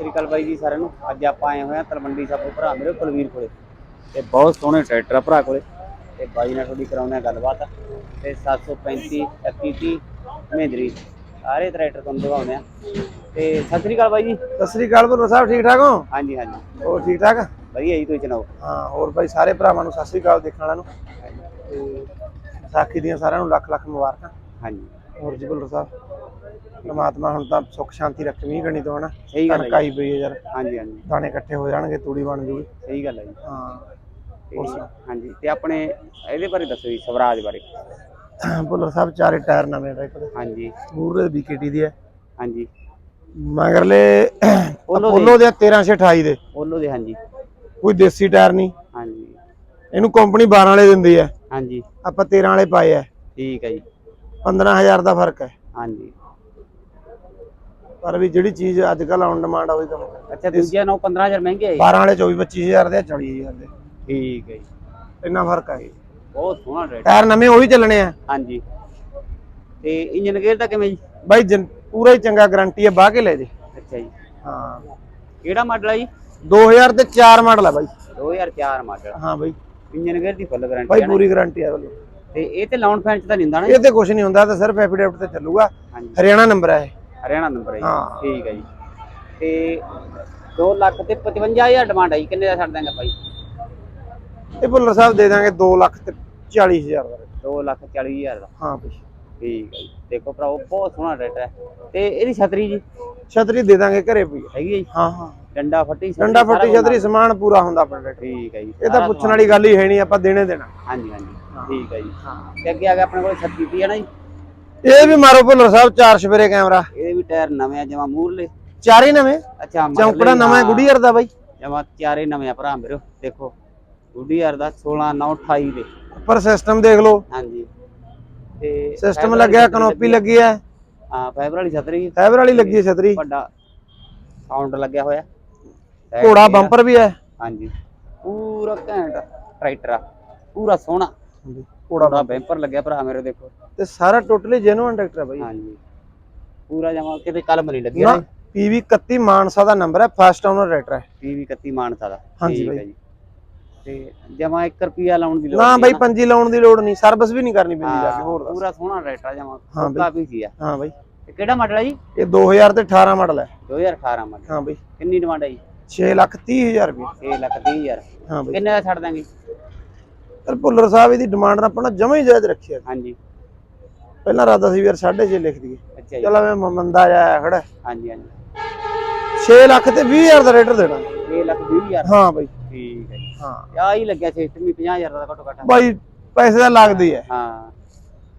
ਸ੍ਰੀ ਅਕਾਲ ਬਾਈ ਜੀ ਸਾਰਿਆਂ ਨੂੰ। ਅੱਜ ਆਪਾਂ ਆਏ ਹੋਏ ਆ ਤਲਵੰਡੀ ਸਾਬੋ ਭਰਾ ਮੇਰੇ ਕੁਲਵੀਰ ਕੋਲੇ। ਤੇ ਬਹੁਤ ਸੋਹਣੇ ਟਰੈਕਟਰ ਆ ਭਰਾ ਕੋਲੇ। ਤੇ ਬਾਈ ਨਾਲ ਥੋੜੀ ਕਰਾਉਂਦੇ ਆ ਗੱਲਬਾਤ। ਤੇ 735 31 ਮਹਿੰਦਰੀ। ਸਾਰੇ ਟਰੈਕਟਰ ਤੁਹਾਨੂੰ ਦਿਖਾਉਂਦੇ ਆ ਤੇ ਸਤਿ ਸ੍ਰੀ ਅਕਾਲ ਬਾਈ ਜੀ। ਸਤਿ ਸ੍ਰੀ ਅਕਾਲ ਭੁੱਲਰ ਸਾਹਿਬ ਠੀਕ ਠਾਕ ਹੋ? ਹਾਂਜੀ ਹਾਂਜੀ। ਹੋਰ ਠੀਕ ਠਾਕ? ਵਧੀਆ ਜੀ ਤੁਸੀਂ ਸੁਣਾਓ? ਹਾਂ ਹੋਰ ਭਾਈ ਸਾਰੇ ਭਰਾਵਾਂ ਨੂੰ ਸਤਿ ਸ੍ਰੀ ਅਕਾਲ ਦੇਖਣ ਵਾਲਿਆਂ ਨੂੰ। ਤੇ ਵਿਸਾਖੀ ਦੀਆਂ ਸਾਰਿਆਂ ਨੂੰ ਲੱਖ ਲੱਖ ਮੁਬਾਰਕਾਂ। ਹਾਂਜੀ। ਹੋਰ ਜੀ ਭੁੱਲਰ ਸਾਹਿਬ? ਪਰਮਾਤਮਾ ਹੁਣ ਤਾਂ ਸੁੱਖ ਸ਼ਾਂਤੀ ਰੱਖੇ ਮੀਂਹ ਗਣੀ ਤੋਂ ਹਨਾ। ਸਹੀ ਗੱਲ ਹੈ ਕਣਕ ਆਈ ਪਈ ਹੈ ਯਾਰ। ਹਾਂਜੀ ਹਾਂਜੀ। ਦਾਣੇ ਇਕੱਠੇ ਹੋ ਜਾਣਗੇ ਤੂੜੀ ਬਣ ਜੂਗੀ। ਸਹੀ ਗੱਲ ਹੈ ਜੀ। ਹਾਂ। ਤੇ ਹੋਰ ਸੁਣਾਓ। ਹਾਂਜੀ ਤੇ ਆਪਣੇ ਇਹਦੇ ਬਾਰੇ ਦੱਸੋ ਜੀ ਸਵਰਾਜ ਬਾਰੇ। ਭੁੱਲਰ ਸਾਹਿਬ ਚਾਰੇ ਟਾਇਰ ਨਵੇਂ ਟਰੈਕਟਰ ਦੇ ਹਾਂਜੀ। ਮੂਰੇ ਬੀਕੇਟੀ ਦੀ ਹੈ। ਹਾਂਜੀ। ਮਗਰਲੇ ਪੋਲੋ ਦੇ। ਪੋਲੋ ਦੇ 1328 ਦੇ। ਬੋਲੋ ਦੇ ਹਾਂਜੀ। ਕੋਈ ਦੇਸੀ ਟਾਇਰ ਨਹੀਂ। ਹਾਂਜੀ। ਇਹਨੂੰ ਕੰਪਨੀ 12 ਵਾਲੇ ਦਿੰਦੀ ਹੈ। ਹਾਂਜੀ। ਆਪਾਂ 13 ਵਾਲੇ ਪਾਏ ਆ ਠੀਕ ਹੈ ਜੀ। 15000 ਦਾ ਫ਼ਰਕ ਹੈ। ਹਾਂਜੀ। ਪਰ ਵੀ ਜਿਹੜੀ ਚੀਜ਼ ਅੱਜ ਕੱਲ ਔਨ ਡਿਮਾਂਡ ਆ ਉਹੀ ਕੰਮ ਅੱਛਾ ਦੂਜਿਆਂ ਨਾਲੋਂ 15000 ਮਹਿੰਗੇ ਆ ਜੀ। 12 ਵਾਲੇ 24 25000 ਦੇ 40000 ਦੇ। ਠੀਕ ਹੈ ਜੀ। ਇੰਨਾ ਫ਼ਰਕ ਹੈ ਬਹੁਤ ਸੋਹਣਾ ਰੇਟ ਟਾਇਰ ਨਵੇਂ ਉਹੀ ਚੱਲਣੇ ਆ। ਹਾਂਜੀ। ਤੇ ਇੰਜਨ ਗੇਅਰ ਦਾ ਕਿਵੇਂ ਜੀ? ਬਾਈ ਪੂਰਾ ਹੀ ਚੰਗਾ ਗਾਰੰਟੀ ਹੈ ਬਾਹ ਕੇ ਲੈ ਜੇ। ਅੱਛਾ ਜੀ। ਹਾਂ। ਕਿਹੜਾ ਮਾਡਲ ਹੈ ਜੀ? 2000 ਤੇ 4 ਮਾਡਲ ਹੈ ਬਾਈ। 2004 ਮਾਡਲ ਹਾਂ ਬਾਈ। ਇੰਜਨ ਗੇਅਰ ਦੀ ਫੁੱਲ ਬਾਈ ਗਾਰੰਟੀ ਨਾ? ਪੂਰੀ ਗਾਰੰਟੀ ਹੈ ਵੱਲੋਂ ਤੇ ਇਹ ਤੇ ਲਾਉਣ ਫੈਂਚ ਤਾਂ ਨਹੀਂ ਹੁੰਦਾ ਨਾ ਜੀ? ਇਹ ਤੇ ਕੁਝ ਨਹੀਂ ਹੁੰਦਾ ਤਾਂ ਸਿਰਫ ਐਫੀਡੇਵਿਟ ਤੇ ਚੱਲੂਗਾ। ਹਰਿਆਣਾ ਨੰਬਰ ਹੈ ਇਹ। ਹਰਿਆਣਾ ਨੰਬਰ ਹੈ ਜੀ ਹਾਂ। ਠੀਕ ਹੈ ਜੀ। ਤੇ 2 ਲੱਖ ਤੇ 55000 ਡਿਮਾਂਡ ਹੈ ਜੀ। ਕਿੰਨੇ ਦਾ ਛੱਡ ਦਾਂਗੇ ਭਾਈ ਇਹ ਭੁੱਲਰ ਸਾਹਿਬ ਦੇ ਦਾਂਗੇ 2 ਲੱਖ ਤੇ 40000 ਦਾ। rate। 2 ਲੱਖ 40000 ਦਾ। ਹਾਂ ਬਾਈ। ਠੀਕ ਹੈ ਜੀ। ਦੇਖੋ ਭਰਾਓ ਬਹੁਤ ਸੋਹਣਾ ਰੇਟ ਹੈ। ਤੇ ਇਹਦੀ ਛਤਰੀ ਜੀ? ਛਤਰੀ ਦੇ ਦਾਂਗੇ ਘਰੇ ਪਈ ਹੈ। ਹੈਗੀ ਹੈ ਜੀ? ਹਾਂ ਹਾਂ। ਡੰਡਾ ਫੱਟੀ ਛਤਰੀ, ਡੰਡਾ ਸਾਰਾ ਫੱਟੀ ਕੁਛ ਛਤਰੀ ਸਮਾਨ। ਪੂਰਾ ਹੁੰਦਾ ਆਪਣੇ ਰੇਟ ਠੀਕ ਹੈ ਜੀ। ਇਹ ਤਾਂ ਪੁੱਛਣ। ਵਾਲੀ ਗੱਲ ਹੀ ਹੈ ਨਹੀਂ ਆਪਾਂ ਦੇਣੇ ਦੇਣਾ। ਹਾਂਜੀ ਹਾਂਜੀ। ਠੀਕ ਹੈ ਜੀ। ਤੇ ਅੱਗੇ ਆ ਗਿਆ ਆਪਣੇ ਕੋਲ 36 ਹੈ ਨਾ ਜੀ? ਇਹ ਵੀ ਮਾਰੋ ਭੁੱਲਰ ਸਾਹਿਬ ਚਾਰ ਸਵੇਰੇ ਕੈਮਰਾ। ਇਹਦੇ ਵੀ ਟਾਇਰ ਨਵੇਂ ਆ ਜਮਾ ਮੂਰਲੇ। ਚਾਰ ਨਵੇਂ? ਅੱਛਾ ਚੌਂਕੜਾ ਨਵਾਂ ਹੈ, ਗੁੱਡੀਅਰ ਦਾ ਬਾਈ? ਜਮਾ ਚਾਰੇ ਨਵੇਂ ਆ ਭਰਾ ਮੇਰੇ ਦੇਖੋ। ਗੁੱਡੀਅਰ ਦਾ 16 9 28 ਦੇ। ਉੱਪਰ ਸਿਸਟਮ ਦੇਖ ਲਓ। ਹਾਂਜੀ। ਤੇ ਸਿਸਟਮ ਲੱਗਿਆ ਕਨੋਪੀ ਲੱਗੀ ਹੈ। ਹਾਂ ਫਾਈਬਰ ਵਾਲੀ ਛਤਰੀ। ਫਾਈਬਰ ਵਾਲੀ ਲੱਗੀ ਹੈ ਛਤਰੀ। ਵੱਡਾ ਸਾਊਂਡ ਲੱਗਿਆ ਹੋਇਆ। ਘੋੜਾ ਆ। ਬੰਪਰ ਵੀ ਹੈ। ਹਾਂਜੀ। ਪੂਰਾ ਘੈਂਟ ਟਰੈਕਟਰ ਆ। ਪੂਰਾ ਸੋਹਣਾ। ਘੋੜਾ ਬੈਂਪਰ ਲੱਗਿਆ ਭਰਾ ਮੇਰੇ ਦੇਖੋ। ਤੇ ਸਾਰਾ ਟੋਟਲੀ ਜੈਨੂਅਨ ਟਰੈਕਟਰ ਹੈ ਬਾਈ। ਹਾਂਜੀ। ਪੂਰਾ ਜਮਾ ਕਿਤੇ ਕਲਮ ਨਹੀਂ ਲੱਗੀ ਨਾ ਪੀਵੀ 31 ਮਾਨਸਾ ਦਾ ਨੰਬਰ ਹੈ ਫਸਟ ਓਨਰ ਟਰੈਕਟਰ ਹੈ। ਪੀਵੀ 31 ਮਾਨਸਾ ਦਾ। ਹਾਂਜੀ ਬਾਈ। ਤੇ ਜਮਾ 1 ਰੁਪਿਆ ਲਾਉਣ ਦੀ ਲੋੜ ਨਾ ਨਹੀਂ ਬਾਈ ਪੰਜੀ ਲਾਉਣ ਦੀ ਲੋੜ ਨਹੀਂ ਸਰਵਿਸ ਵੀ ਨਹੀਂ ਕਰਨੀ ਪੈਂਦੀ ਜਾ ਕੇ ਹੋਰ ਪੂਰਾ ਸੋਹਣਾ ਟਰੈਕਟਰ ਜਮਾ। ਕਾਫੀ ਸੀ ਆ। ਹਾਂ ਬਾਈ। ਤੇ ਕਿਹੜਾ ਮਾਡਲ ਹੈ ਜੀ? ਇਹ 2000 ਤੇ 18 ਮਾਡਲ ਹੈ। 2018 ਮਾਡਲ ਹਾਂ ਬਾਈ। ਕਿੰਨੀ ਡਿਮਾਂਡ ਹੈ ਜੀ? 6 ਲੱਖ 30 ਹਜ਼ਾਰ ਰੁਪਏ 6 ਲੱਖ 30 ਹਜ਼ਾਰ। ਹਾਂ ਬਾਈ। ਕਿੰਨੇ ਦਾ ਛੱਡ ਦਾਂਗੇ? ਪਰ ਭੁੱਲਰ ਸਾਹਿਬ ਇਹਦੀ ਡਿਮਾਂਡ ਆਪਣਾ ਜਮਾ ਹੀ ਜਾਇਜ਼ ਰੱਖੀ ਹੈ ਹਾਂਜੀ। ਪਹਿਲਾਂ ਰਾਦਾ ਸੀ ਵੀ ਯਾਰ 6.5 ਲਿਖ ਦਈਏ। ਅੱਛਾ ਜੀ। ਚਲ ਮੈਂ ਮੰਦਾ ਜਾਇਆ ਖੜਾ। ਹਾਂਜੀ ਹਾਂਜੀ। 6 ਲੱਖ ਤੇ 20 ਹਜ਼ਾਰ ਦਾ ਰੇਟਰ ਦੇਣਾ। 6 ਲੱਖ 20 ਹਜ਼ਾਰ ਹਾਂ ਬਾਈ। ਠੀਕ ਹੈ ਜੀ। ਹਾਂ। ਆ ਹੀ ਲੱਗਿਆ ਸਿਸਟਮ ਵੀ 50 ਹਜ਼ਾਰ ਦਾ ਘੱਟੋ ਘੱਟ। ਬਾਈ ਪੈਸੇ ਦਾ ਲੱਗਦੀ ਹੈ ਹਾਂ।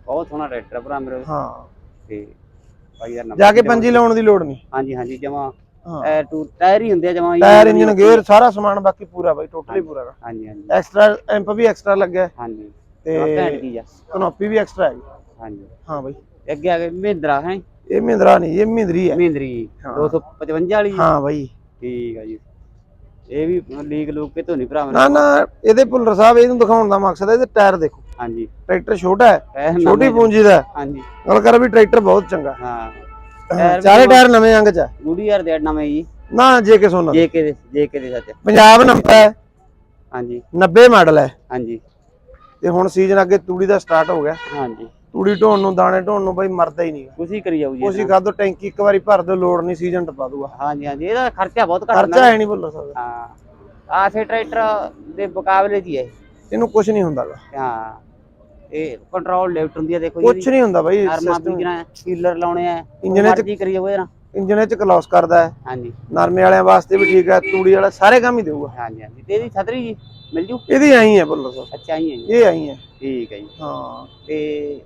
ਬਹੁਤ ਸੋਹਣਾ ਟਰੈਕਟਰ ਭਰਾ ਮੇਰੇ। ਹਾਂ। ਤੇ ਭਾਈ ਯਾਰ ਜਾ ਕੇ ਪੰਜੀ ਲਾਉਣ ਦੀ ਲੋੜ ਨਹੀਂ। ਹਾਂਜੀ ਹਾਂਜੀ ਜਮਾ। ਹਾਂ। ਟਾਇਰ ਟੂ ਟਾਇਰ ਹੀ ਹੁੰਦੇ ਆ ਜਮਾ ਟਾਇਰ ਇੰਜਨ ਗੇਅਰ ਸਾਰਾ ਸਮਾਨ ਬਾਕੀ ਪੂਰਾ ਬਾਈ ਟੋਟਲੀ ਪੂਰਾ ਹਾਂਜੀ ਹਾਂਜੀ। ਐਕਸਟਰਾ ਐਂਪ ਵੀ ਐਕਸਟਰਾ ਲੱਗਿਆ। ਹਾਂਜੀ। ਤੇ ਤੇ ਆ। ਕਨੋਪੀ ਵੀ ਐਕਸਟਰਾ ਹੈ ਹਾਂਜੀ। ਹਾਂ ਬਾਈ। ਤੇ ਅੱਗੇ ਆ ਗਏ ਮਹਿੰਦਰਾ ਹੈ? ਇਹ ਮਹਿੰਦਰਾ ਨਹੀਂ ਇਹ ਮਹਿੰਦਰੀ ਹੈ। ਮਹਿੰਦਰੀ। ਹਾਂ। 255 ਵਾਲੀ? ਹਾਂ ਬਾਈ। ਠੀਕ ਆ ਜੀ। ਇਹ ਵੀ ਲੀਕ ਲੂਕ ਕਿਤੋਂ ਨਹੀਂ ਭਰਾ ਮੇਰੇ ਨਾ ਨਾ ਇਹਦੇ ਭੁੱਲਰ ਸਾਹਿਬ ਇਹਨੂੰ ਦਿਖਾਉਣ ਦਾ ਮਕਸਦ ਹੈ ਇਹਦੇ ਟਾਇਰ ਦੇਖੋ। ਹਾਂਜੀ। ਟਰੈਕਟਰ ਛੋਟਾ ਹੈ ਪੂੰਜੀ ਦਾ ਹੈ। ਹਾਂਜੀ। ਗੱਲ ਕਰ ਵੀ ਟਰੈਕਟਰ ਬਹੁਤ ਚੰਗਾ ਹਾਂ। ਚਾਰੇ ਟਾਇਰ ਨਵੇਂ ਅੰਗ ਚ ਹੈ। ਗੁੱਡੀ ਯਾਰ ਦੇ ਨਵੇਂ ਜੀ। ਨਾ ਜੇ ਕੇ ਸੋਨਾ ਜੇਕੇ ਦੇ ਜੇਕੇ ਦੇ ਸੱਚ ਪੰਜਾਬ ਨੰਬਰ ਹੈ। ਹਾਂਜੀ। 90 ਮਾਡਲ ਹੈ। ਹਾਂਜੀ। ਤੇ ਹੁਣ ਸੀਜ਼ਨ ਅੱਗੇ ਤੂੜੀ ਦਾ ਸਟਾਰਟ ਹੋ ਗਿਆ। ਹਾਂਜੀ। ਤੂੜੀ ਢੋਣ ਨੂੰ ਦਾਣੇ ਢੋਣ ਨੂੰ ਬਾਈ ਮਰਦਾ ਹੀ ਨਹੀਂ ਕੁਛ ਹੀ ਕਰੀ ਜਾਊ ਜੀ ਉਸੇ ਖਾਦੋ ਟੈਂਕੀ ਇੱਕ ਵਾਰੀ ਭਰ ਦਿਓ ਲੋੜ ਨਹੀਂ ਸੀਜ਼ਨ ਟਪਾ ਦੂਗਾ। ਹਾਂਜੀ ਹਾਂਜੀ ਇਹਦਾ ਖਰਚਾ ਬਹੁਤ ਘੱਟ ਖਰਚਾ ਹੈ ਨਹੀਂ ਭੁੱਲਰ ਸਾਹਿਬ ਹਾਂ। ਆਸੇ ਟਰੈਕਟਰ ਦੇ ਮੁਕਾਬਲੇ 'ਚ ਹੀ ਇਹਨੂੰ ਕੁਝ ਨਹੀਂ ਹੁੰਦਾਗਾ। ਹਾਂ। ਇਹ ਕੰਟਰੋਲ ਲਿਫਟ ਹੁੰਦੀ ਹੈ ਦੇਖੋ ਕੁਝ ਨਹੀਂ ਹੁੰਦਾ ਬਾਈ ਨਰਮਾ ਸਿਸਟਮ ਕੀਲਰ ਲਾਉਣੇ ਆ ਇੰਜਣ 'ਚ- ਮਰਜ਼ੀ ਕਰੀ ਜਾਓ ਇਹਦਾ ਇੰਜਨ ਚ ਕਲੌਸ ਕਰਦਾ ਹੈ। ਹਾਂਜੀ। ਨਰਮੇ ਵਾਲਿਆਂ ਵਾਸਤੇ ਵੀ ਠੀਕ ਹੈ ਤੂੜੀ ਵਾਲਾ ਸਾਰੇ ਕੰਮ ਹੀ ਦੇਊਗਾ। ਹਾਂਜੀ ਹਾਂਜੀ। ਤੇ ਇਹਦੀ ਛਤਰੀ ਜੀ ਮਿਲ ਜੂ? ਇਹਦੀ ਆਈ ਹੈ ਭੁੱਲਰ ਸਾਹਿਬ ਅੱਛਾ ਹੀ ਹੈ ਜੀ। ਇਹ ਆਈ ਹੈ। ਠੀਕ ਹੈ ਜੀ। ਹਾਂ। ਤੇ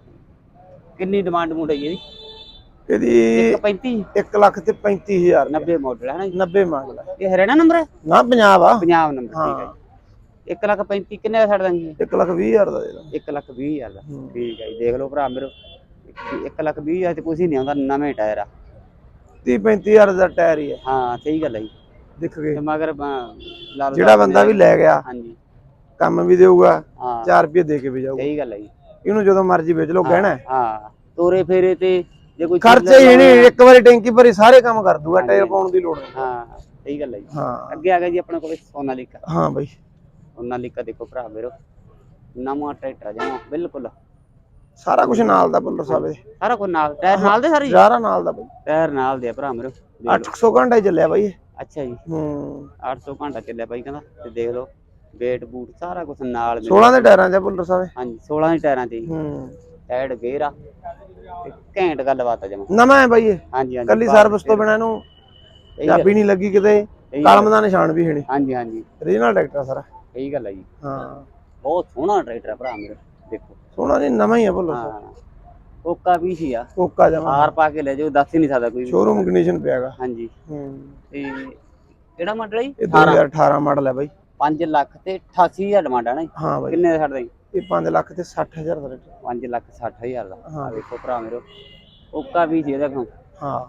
ਕਿੰਨੀ ਡਿਮਾਂਡ ਮੁੰਡ ਹੈ ਇਹਦੀ? ਇਹਦੀ 135 1 ਲੱਖ ਤੇ 35000 90 ਮਾਡਲ ਹੈ ਨਾ ਜੀ? 90 ਮਾਡਲ ਹੈ ਇਹ ਹਰਿਆਣਾ ਨੰਬਰ ਹੈ ਨਾ ਪੰਜਾਬ ਆ। ਪੰਜਾਬ ਨੰਬਰ ਠੀਕ ਹੈ। ਜੀ। 1 ਲੱਖ 35 ਕਿੰਨੇ ਦਾ ਛੱਡ ਦਾਂਗੇ 1 ਲੱਖ 20000 ਦਾ ਦੇ ਦਾਂਗੇ। 1 ਲੱਖ 20 ਹਜ਼ਾਰ ਦਾ। ਠੀਕ ਹੈ ਜੀ ਦੇਖ ਲਓ ਭਰਾ ਮੇਰੇ। 1 ਲੱਖ 20 ਹਜ਼ਾਰ ਤੇ ਕੁਝ ਹੀ ਨਹੀਂ ਆਉਂਦਾ ਨਵੇਂ ਟਾਇਰ ਆ। 30 35000 ਦਾ ਟਾਇਰ ਹੀ ਹੈ ਹਾਂ ਸਹੀ ਗੱਲ ਹੈ ਜੀ। ਦਿਖ ਗਏ। ਤੇ ਮਗਰ ਜਿਹੜਾ ਬੰਦਾ ਵੀ ਲੈ ਗਿਆ ਹਾਂਜੀ। ਕੰਮ ਵੀ ਦੇਊਗਾ ਹਾਂ। 4 ਰੁਪਏ ਦੇ ਕੇ ਵੀ ਜਾਊਗਾ। ਸਹੀ ਗੱਲ ਹੈ ਜੀ। ਇਹਨੂੰ ਜਦੋਂ ਮਰਜ਼ੀ ਵੇਚ ਲਓ ਗਹਿਣਾ ਹੈ। ਹਾਂ ਤੋਰੇ ਫੇਰੇ ਤੇ ਜੇ ਕੋਈ ਚੀਜ਼ ਖਰਚੇ ਹੀ ਨਹੀਂ ਇੱਕ ਵਾਰੀ ਟੈਂਕੀ ਭਰੀ ਸਾਰੇ ਕੰਮ ਕਰ ਦੂਗਾ। ਟਾਇਰ ਪਾਉਣ ਦੀ ਲੋੜ ਨਹੀਂ। ਹਾਂ ਸਹੀ ਗੱਲ ਹੈ ਜੀ। ਹਾਂ। ਅੱਗੇ ਆ ਗਿਆ ਜੀ ਆਪਣੇ ਕੋਲ ਸੋਨਾਲੀਕਾ ਹਾਂ ਬਾਈ। ਸੋਨਾਲੀਕਾ ਦੇਖੋ ਭਰਾ ਮੇਰੋ ਨਵਾਂ ਟਰੈਕਟਰ ਜਮਾ ਬਿਲਕੁਲ। ਸਾਰਾ ਕੁਝ ਨਾਲ ਦਾ ਬੁੱਲਰ ਸਾਹਿਬ ਦੇ ਸਾਰਾ ਕੁਝ ਨਾਲ ਟਾਇਰ ਨਾਲ ਦੇ ਸਾਰੇ? ਜਾਰਾ ਨਾਲ ਦਾ ਬਾਈ। ਟਾਇਰ ਨਾਲ ਦੇ ਆ ਭਰਾ ਮੇਰੋ ਦੇਖ ਲਓ। 800 ਘੰਟਾ ਹੀ ਚੱਲਿਆ ਬਾਈ ਇਹ। ਅੱਛਾ ਜੀ। ਹੂੰ। 800 ਘੰਟਾ ਚੱਲਿਆ ਬਾਈ ਕਹਿੰਦਾ ਤੇ ਦੇਖ ਲਓ। ਵੇਟ ਬੂਟ ਸਾਰਾ ਕੁਝ ਨਾਲ ਮਿਲ 16 ਦੇ ਟਾਇਰਾਂ 'ਚ ਬੁੱਲਰ ਸਾਹਿਬ? ਹਾਂਜੀ 16 ਦੇ ਟਾਇਰਾਂ ਤੇ ਹੂੰ। ਟਾਇਰ ਗੇਅਰ ਆ। ਤੇ ਘੈਂਟ ਗੱਲਬਾਤ ਆ ਜਮਾ। ਨਵਾਂ ਹੈ ਬਾਈ ਇਹ? ਹਾਂਜੀ ਹਾਂਜੀ। ਕੱਲੀ ਸਰਵਿਸ ਤੋਂ ਬਿਨਾ ਇਹਨੂੰ ਚਾਬੀ ਨਹੀਂ ਲੱਗੀ ਕਿਤੇ। ਕਲਮ ਦਾ ਨਿਸ਼ਾਨ ਵੀ ਹੈ ਨਹੀਂ। ਹਾਂਜੀ ਹਾਂਜੀ। ਰੀਜਨਲ ਟਰੈਕਟਰ ਆ ਸਾਰਾ। ਸਹੀ ਗੱਲ ਹੈ ਜੀ। ਹਾਂ। ਬਹੁਤ ਸੋਹਣਾ ਟਰੈਕਟਰ ਆ ਭਰਾ ਮੇਰਾ ਦੇਖੋ। ਸੋਹਣਾ ਨਹੀਂ ਨਵਾਂ ਹੀ ਆ ਬੁੱਲਰ ਸਾਹਿਬ। ਹਾਂ। ਕੋਕਾ ਵੀ ਸੀ ਆ। ਕੋਕਾ ਜਮਾ। ਹਾਰ ਪਾ ਕੇ ਲੈ ਜਾਓ ਦੱਸ ਹੀ ਨਹੀਂ ਸਕਦਾ ਕੋਈ। ਸ਼ੋਰੂਮ ਕੰਡੀਸ਼ਨ ਪਿਆਗਾ ਹਾਂਜੀ। ਹੂੰ। ਤੇ ਕਿਹੜਾ ਮਾਡਲ ਹੈ ਜੀ? ਇਹ 2018 ਮਾਡਲ ਹੈ ਬਾਈ। 5 ਲੱਖ ਤੇ 88000 ਡਿਮਾਂਡ ਆ ਨਾ ਜੀ। ਹਾਂ ਬਾਈ। ਕਿੰਨੇ ਦਾ ਛੱਡਦਾ ਜੀ? ਇਹ 5 ਲੱਖ ਤੇ 60000 ਦਾ ਰੇਟ। 5 ਲੱਖ 60000 ਦਾ। ਹਾਂ। ਆ ਦੇਖੋ ਭਰਾ ਮੇਰੋ ਕੋਕਾ ਵੀ ਸੀ ਇਹਦਾ ਕੋਲ। ਹਾਂ।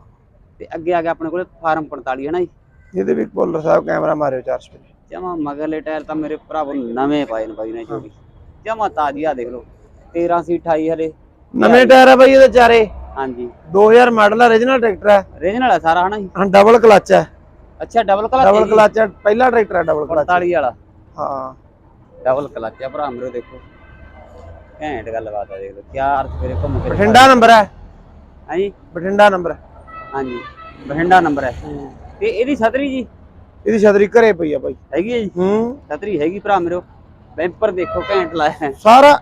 ਤੇ ਅੱਗੇ ਆ ਗਿਆ ਆਪਣੇ ਕੋਲੇ ਫਾਰਮ 45 ਹੈ ਨਾ ਜੀ? ਇਹਦੇ ਵੀ ਬੁੱਲਰ ਸਾਹਿਬ ਕੈਮਰਾ ਮਾਰਿਓ ਚਾਰ ਸਪੀਡ। ਜਮਾ ਮਗਰਲੇ ਟਾਇਰ ਤਾਂ ਮੇਰੇ ਭਰਾਵੋ ਨਵੇਂ ਪਾਏ ਨੇ ਬਾਈ ਨੇ ਜੋ ਜਮਾ ਤਾਜ਼ੀ ਆ ਦੇਖ ਲਓ। 13 ਸੀ 28 ਹਲੇ। ਨਵੇਂ ਟਾਇਰ ਆ ਬਾਈ ਇਹਦੇ ਚਾਰੇ। ਹਾਂਜੀ। 2000 ਮਾਡਲ ਹੈ ਰੀਜਨਲ ਟਰੈਕਟਰ ਹੈ ਰੀਜਨਲ ਹੈ ਸਾਰਾ ਹਨਾ ਜੀ? ਹਾਂ ਡਬਲ ਕਲਚ ਹੈ ਅੱਛਾ ਡਬਲ ਕਲਚ ਡਬਲ ਕਲਚ ਪਹਿਲਾ ਟਰੈਕਟਰ ਹੈ ਡਬਲ ਕਲਚ 45 ਵਾਲਾ। ਹਾਂ। ਡਬਲ ਕਲਚ ਆ ਭਰਾ ਮੇਰੇ ਦੇਖੋ। ਘੈਂਟ ਗੱਲਬਾਤ ਆ ਦੇਖ ਲਓ ਅਰਥ ਮੇਰੇ ਘੁੰਮ ਕੇ ਬਠਿੰਡਾ ਨੰਬਰ ਹੈ। ਹਾਂਜੀ ਬਠਿੰਡਾ ਨੰਬਰ ਹੈ। ਹਾਂਜੀ ਬਠਿੰਡਾ ਨੰਬਰ ਹੈ। ਤੇ ਇਹਦੀ ਛਤਰੀ ਜੀ? ਇਹਦੀ ਛਤਰੀ ਘਰੇ ਪਈ ਆ ਬਾਈ। ਹੈਗੀ ਹੈ ਜੀ? ਹੂੰ। ਛਤਰੀ ਹੈਗੀ ਭਰਾ ਮੇਰੇ ਬੈਂਪਰ ਦੇਖੋ ਘੈਂਟ ਲਾਇਆ। ਸਾਰਾ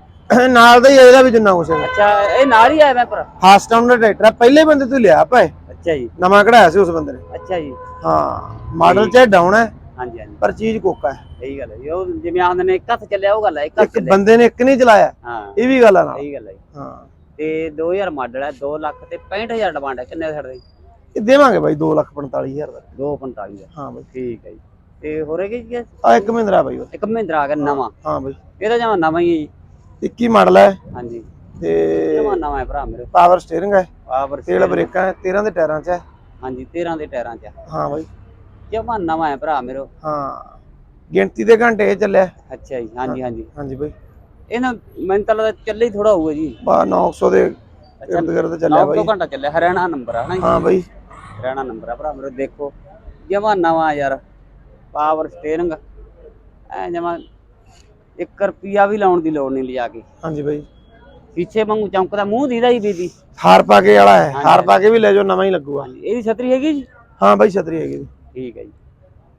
ਨਾਲ ਦਾ ਹੀ ਇਹਦਾ ਵੀ ਜਿੰਨਾ ਕੁਛ ਹੈ ਅੱਛਾ ਇਹ ਨਾਲ ਹੀ ਆਇਆ ਬੈਂਪਰ? ਹਾਸ ਟਾਊਨ ਦਾ ਟਰੈਕਟਰ ਹੈ ਪਹਿਲੇ ਬੰਦੇ ਤੋਂ ਲਿਆ ਭਾਏ ਅੱਛਾ ਜੀ। ਨਵਾਂ ਕਢਾਇਆ ਸੀ ਉਸ ਬੰਦੇ ਨੇ। ਅੱਛਾ ਜੀ। ਹਾਂ ਮਾਡਲ ਚ ਡਾਊਨ ਹੈ ਹਾਂਜੀ ਹਾਂਜੀ। ਪਰ ਚੀਜ਼ ਕੋਕਾ ਹੈ। ਸਹੀ ਗੱਲ ਹੈ ਜੀ ਉਹ ਜਿਵੇਂ ਆਂਦੇ ਨੇ ਇੱਕ ਹੱਥ ਚੱਲਿਆ ਉਹ ਗੱਲ ਹੈ ਇੱਕ ਹੱਥ ਇੱਕ ਚੱਲਿਆ। ਬੰਦੇ ਨੇ ਇੱਕ ਨਹੀਂ ਚਲਾਇਆ ਹਾਂ। ਇਹ ਵੀ ਗੱਲ ਆ ਨਾਲ ਸਹੀ ਗੱਲ ਹੈ ਜੀ। ਹਾਂ। ਤੇ 2000 ਮਾਡਲ ਹੈ 2 ਲੱਖ ਤੇ 65000 ਡਿਮਾਂਡ ਹੈ ਕਿੰਨੇ ਛੱਡਦੇ ਇਹ ਦੇਵਾਂਗੇ ਬਾਈ 2,45,000 ਦਾ। 245 ਦਾ ਹਾਂ ਬਾਈ। ਠੀਕ ਹੈ ਜੀ। ਤੇ ਇਹ? ਆ ਇੱਕ ਮਹਿੰਦਰਾ ਬਾਈ ਉਹ। ਇੱਕ ਮਹਿੰਦਰਾ ਆ ਗਿਆ ਨਵਾਂ। ਹਾਂ ਬਾਈ। ਇਹ ਤਾਂ ਜਮਾ ਨਵਾਂ ਹੀ ਹੈ ਜੀ। 21 ਮਾਡਲ ਹੈ। ਹਾਂਜੀ। ਤੇ ਜਮਾ ਨਵਾਂ ਹੈ ਭਰਾ ਮੇਰੇ। ਪਾਵਰ ਸਟੀਅਰਿੰਗ ਹੈ ਪਾਵਰ ਤੇਲ ਬ੍ਰੇਕਾਂ ਹੈ 13 ਦੇ ਟਾਇਰਾਂ 'ਚ ਹੈ ਹਾਂਜੀ 13 ਦੇ ਟਾਇਰਾਂ 'ਚ ਹਾਂ ਬਾਈ। ਜਮਾ ਨਵਾਂ ਹੈ ਭਰਾ ਮੇਰੇ। ਹਾਂ। ਗਿਣਤੀ ਦੇ ਘੰਟੇ ਇਹ ਚੱਲਿਆ। ਅੱਛਾ ਜੀ ਹਾਂਜੀ ਹਾਂਜੀ। ਹਾਂਜੀ ਬਾਈ। ਇਹ ਨਾ ਮੈਨੂੰ ਤਾਂ ਲੱਗਦਾ ਚੱਲੇ ਹੀ ਥੋੜਾ ਹੋਊਗਾ ਜੀ। ਬਾ 900 ਦੇ ਇਰਦ ਗਿਰਦ ਚੱਲਿਆ 9 ਬਾਈ। ਘੰਟਾ ਚੱਲਿਆ। ਹਰਿਆਣਾ ਨੰਬਰ ਆ ਨਾ ਹਾਂ ਬਾਈ। ਹਰਿਆਣਾ ਨੰਬਰ ਆ ਭਰਾ ਮੇਰੇ ਦੇਖੋ। ਜਮਾ ਨਵਾਂ ਯਾਰ ਪਾਵਰ ਸਟੀਅਰਿੰਗ ਐ ਜਮਾ 1 ਰੁਪਿਆ ਵੀ ਲਾਉਣ ਦੀ ਲੋੜ ਨਹੀਂ ਲਿਜਾ ਕੇ। ਹਾਂਜੀ ਬਾਈ। ਪਿੱਛੇ ਵਾਂਗੂ ਚਮਕਦਾ ਮੂੰਹ ਦੀਦਾ ਹੀ ਬੀਦੀ ਹਾਰ ਪਾ ਕੇ ਵਾਲਾ ਹੈ ਹਾਰ ਪਾ ਕੇ ਵੀ ਲੈ ਜਾਓ ਨਵਾਂ ਹੀ ਲੱਗੂਗਾ। ਇਹਦੀ ਛਤਰੀ ਹੈਗੀ ਜੀ? ਹਾਂ ਬਾਈ ਛਤਰੀ ਹੈਗੀ ਜੀ। ਠੀਕ ਹੈ ਜੀ।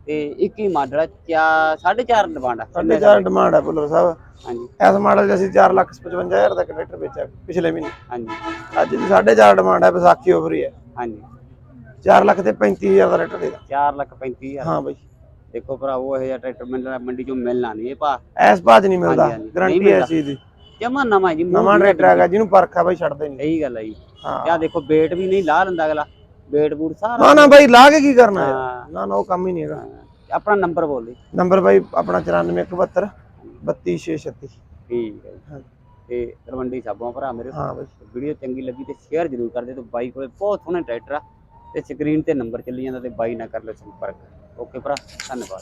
ਤੇ 21 ਮਾਡਲ ਹੈ ਚਾ 4.5 ਡਿਮਾਂਡ ਸਾਢੇ ਚਾਰ ਡਿਮਾਂਡ ਹੈ ਬੁੱਲਰ ਸਾਹਿਬ। ਹਾਂਜੀ। ਇਸ ਮਾਡਲ ਅਸੀਂ 455000 ਦਾ ਕਨੈਕਟਰ ਵੇਚਿਆ ਪਿਛਲੇ ਮਹੀਨੇ। ਹਾਂਜੀ। ਅੱਜ ਦੀ 4.5 ਡਿਮਾਂਡ ਹੈ ਵਿਸਾਖੀ ਆਫਰ ਹੀ ਹੈ। ਹਾਂਜੀ। 4 ਲੱਖ ਤੇ 35000 ਦਾ ਰੇਟ ਦੇ ਦਾਂ 4 ਲੱਖ 35000 ਹਾਂ ਬਾਈ। ਦੇਖੋ ਭਰਾਵੋ ਇਹ ਜਿਹਾ ਟਰੈਕਟਰ ਮਿਲਣਾ ਮੰਡੀ ਚੋਂ ਮਿਲਣਾ ਨਹੀਂ ਇਹ ਭਾ ਐਸ ਬਾਜ ਨਹੀਂ ਮਿਲਦਾ। ਗਾਰੰਟੀ ਹੈ ਮਿਲਦਾ। ਇਸ ਚੀਜ਼ ਦੀ। ਜਮਾ ਨਵਾਂ ਜੀ ਮੂੰਹ ਨਵਾਂ ਟਰੈਕਟਰ ਹੈਗਾ ਜਿਹਨੂੰ ਪਰਖਾ ਬਾਈ ਛੱਡਦੇ ਨਹੀਂ। ਸਹੀ ਗੱਲ ਹੈ ਜੀ। ਹਾਂ। ਆ ਦੇਖੋ ਵੇਟ ਵੀ ਨਹੀਂ ਲਾ ਲੈਂਦਾ ਅਗਲਾ। ਵੇਟ ਬੂਟ ਸਾਰਾ ਨਾ ਨਾ ਬਾਈ ਲਾ ਕੇ ਕੀ ਕਰਨਾ? ਹਾਂ। ਨਾ ਨਾ ਉਹ ਕੰਮ ਹੀ ਨਹੀਂ ਹੈਗਾ। ਆਪਣਾ ਨੰਬਰ ਬੋਲ ਦੇ। ਨੰਬਰ ਬਾਈ ਆਪਣਾ 94172 32636 ਠੀਕ ਹੈ ਹਾਂ। ਤੇ ਤਲਵੰਡੀ ਸਾਬੋਂ ਭਰਾ ਮੇਰੇ ਹਾਂ ਬਾਈ। ਵੀਡੀਓ ਚੰਗੀ ਲੱਗੀ ਤੇ ਸ਼ੇਅਰ ਜ਼ਰੂਰ ਕਰ ਦਿਓ ਤੇ ਬਾਈ ਕੋਲੇ ਬਹੁਤ ਸੋਹਣੇ ਟਰੈਕਟਰ ਆ। ਤੇ ਸਕਰੀਨ ਤੇ ਨੰਬਰ ਚੱਲੀ ਜਾਂਦਾ ਤੇ ਬਾਈ ਨਾਲ ਕਰ ਲਿਓ ਸੰਪਰਕ। ਓਕੇ ਭਰਾ ਧੰਨਵਾਦ।